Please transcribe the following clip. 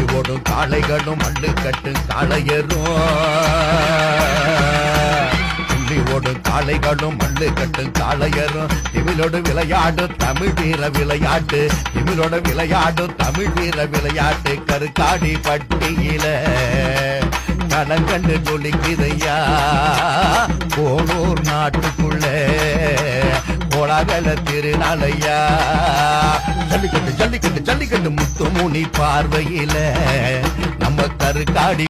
ஓடும் காளைகளும் மண்ணு கட்டு காளையரும் துள்ளி ஓடும் காளைகளும் மண்ணு கட்டு காளையரும் திமிழோடு விளையாடும் தமிழ் வீர விளையாட்டு. திமிழோட விளையாடும் தமிழ் வீர விளையாட்டு. கருக்காடி பட்டியில களங்கண்டு குளிக்கிறையா கோலாகல திருநாளையா. ஜல்லிக்கட்டு ஜல்லிக்கட்டு ஜல்லிக்கட்டு முத்து முனி பார்வையில. நம்ம கருக்காடி